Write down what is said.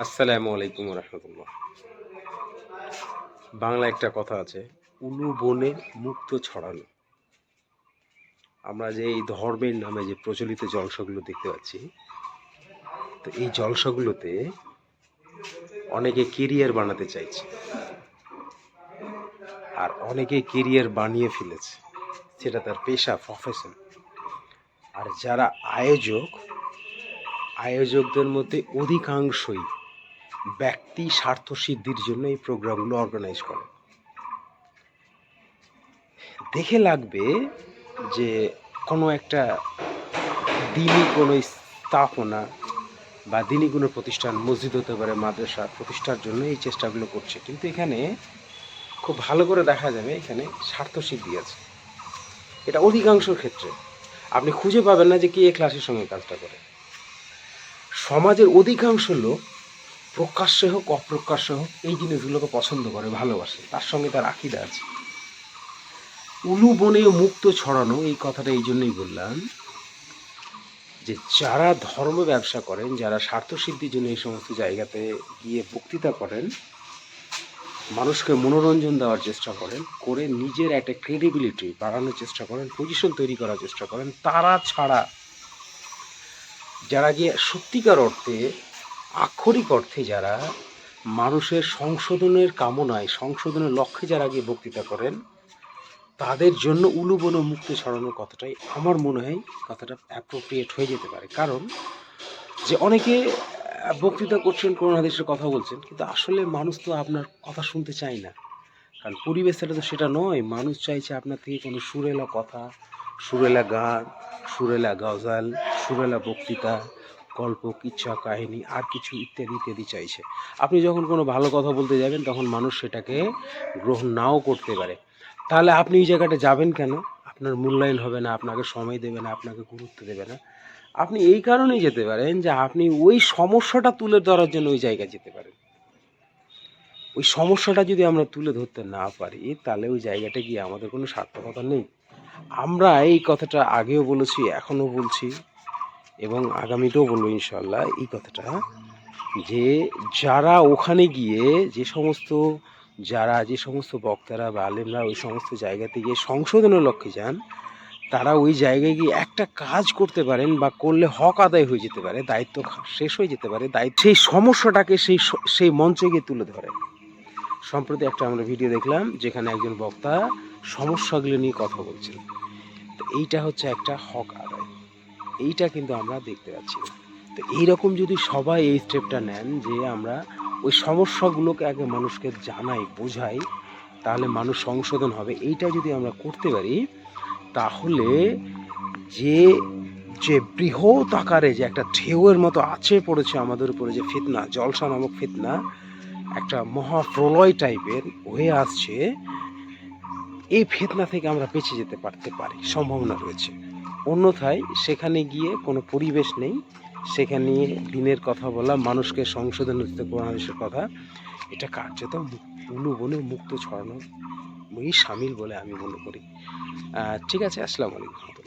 আসসালামু আলাইকুম রহমতুল্লাহ বাংলা একটা কথা আছে, উলু বনে মুক্ত ছড়ানো। আমরা যে এই ধর্মের নামে যে প্রচলিত জলসাগুলো দেখতে পাচ্ছি, তো এই জলসাগুলোতে অনেকে কেরিয়ার বানাতে চাইছে, আর অনেকে কেরিয়ার বানিয়ে ফেলেছে, সেটা তার পেশা প্রফেশন আর যারা আয়োজক, আয়োজকদের মধ্যে অধিকাংশই ব্যক্তি স্বার্থ সিদ্ধির জন্য এই প্রোগ্রামগুলো অর্গানাইজ করে। দেখে লাগবে যে কোনো একটা দিনই কোনো স্থাপনা বা দিনই কোনো প্রতিষ্ঠান, মসজিদ হতে পারে, মাদ্রাসা, প্রতিষ্ঠার জন্য এই চেষ্টাগুলো করছে। কিন্তু এখানে খুব ভালো করে দেখা যাবে এখানে স্বার্থ সিদ্ধি আছে। এটা অধিকাংশ ক্ষেত্রে। আপনি খুঁজে পাবেন না যে কে এ ক্লাসের সঙ্গে কাজটা করে। সমাজের অধিকাংশ লোক প্রকাশ্যে হোক, অপ্রকাশ্যে হোক, এই জিনিসগুলোকে পছন্দ করে, ভালোবাসে। তার সঙ্গে তার আকিদা আছে। উলু বনে মুক্ত ছড়ানো, এই কথাটা এই জন্যই বললাম যে, যারা ধর্ম ব্যবসা করেন, যারা স্বার্থসিদ্ধির জন্য এই সমস্ত জায়গাতে গিয়ে বক্তৃতা করেন, মানুষকে মনোরঞ্জন দেওয়ার চেষ্টা করেন, করে নিজের একটা ক্রেডিবিলিটি বাড়ানোর চেষ্টা করেন পজিশন তৈরি করার চেষ্টা করেন, তারা ছাড়া যারা গিয়ে সত্যিকার অর্থে আক্ষরিক অর্থে যারা মানুষের সংশোধনের কামনায়, সংশোধনের লক্ষ্যে যারা গিয়ে বক্তৃতা করেন, তাদের জন্য উলুবন মুক্তি ছড়ানোর কথাটাই আমার মনে হয় কথাটা অ্যাপ্রোপ্রিয়েট হয়ে যেতে পারে। কারণ যে অনেকে বক্তৃতা করছেন করোনা দেশের কথা বলছেন, কিন্তু আসলে মানুষ তো আপনার কথা শুনতে চায় না। কারণ পরিবেশটা তো সেটা নয়। মানুষ চাইছে আপনার থেকে কোনো সুরেলা কথা, সুরেলা গান, সুরেলা গজাল, সুরেলা বক্তৃতা গল্প, কিচ্ছা, কাহিনী, আর কিছু ইত্যাদি ইত্যাদি চাইছে। আপনি যখন কোনো ভালো কথা বলতে যাবেন, তখন মানুষ সেটাকে গ্রহণ নাও করতে পারে। তাহলে আপনি এই জায়গাটা যাবেন কেন? আপনার মূল্যায়ন হবে না, আপনাকে সময় দেবে না, আপনাকে গুরুত্ব দেবে না। আপনি এই কারণেই যেতে পারেন যে আপনি ওই সমস্যাটা তুলে ধরার জন্য ওই জায়গায় যেতে পারেন। ওই সমস্যাটা যদি আমরা তুলে ধরতে না পারি, তাহলে ওই জায়গাটা গিয়ে আমাদের কোনো সার্থকতা নেই। আমরা এই কথাটা আগেও বলেছি, এখনও বলছি। এবং আগামীতেও বলব ইনশাল্লাহ এই কথাটা যে যারা ওখানে গিয়ে যে সমস্ত যারা, যে সমস্ত বক্তারা বা আলেমরা ওই সমস্ত জায়গাতে গিয়ে সংশোধনের লক্ষ্যে যান, তারা ওই জায়গায় গিয়ে একটা কাজ করতে পারেন বা করলে হক আদায় হয়ে যেতে পারে, দায়িত্ব শেষ হয়ে যেতে পারে, দায়িত্ব সেই সমস্যাটাকে সেই সেই মঞ্চে গিয়ে তুলে ধরে। সম্প্রতি একটা আমরা ভিডিও দেখলাম যেখানে একজন বক্তা সমস্যাগুলো নিয়ে কথা বলছেন। তো এইটা হচ্ছে একটা হক আদায়। এইটা কিন্তু আমরা দেখতে পাচ্ছি। তো এইরকম যদি সবাই এই স্টেপটা নেন যে আমরা ওই সমস্যাগুলোকে আগে মানুষকে জানাই, বোঝাই, তাহলে মানুষ সংশোধন হবে। এইটা যদি আমরা করতে পারি, তাহলে যে যে বৃহৎ আকারে যে একটা ঢেউয়ের মতো আছে পড়েছে আমাদের উপরে যে ফিতনা, জলসা নামক ফিতনা, একটা মহা প্রলয় টাইপের হয়ে আসছে, এই ফিতনা থেকে আমরা বেঁচে যেতে পারতে পারি, সম্ভাবনা রয়েছে। অন্যথায় সেখানে গিয়ে কোনো পরিবেশ নেই। সেখানে দিনের কথা বলা, মানুষকে সংশোধন কোরআনের কথা। এটা কার্যত বনে মুক্ত ছড়ানো এই সামিল বলে আমি মনে করি। ঠিক আছে, আসসালামু আলাইকুম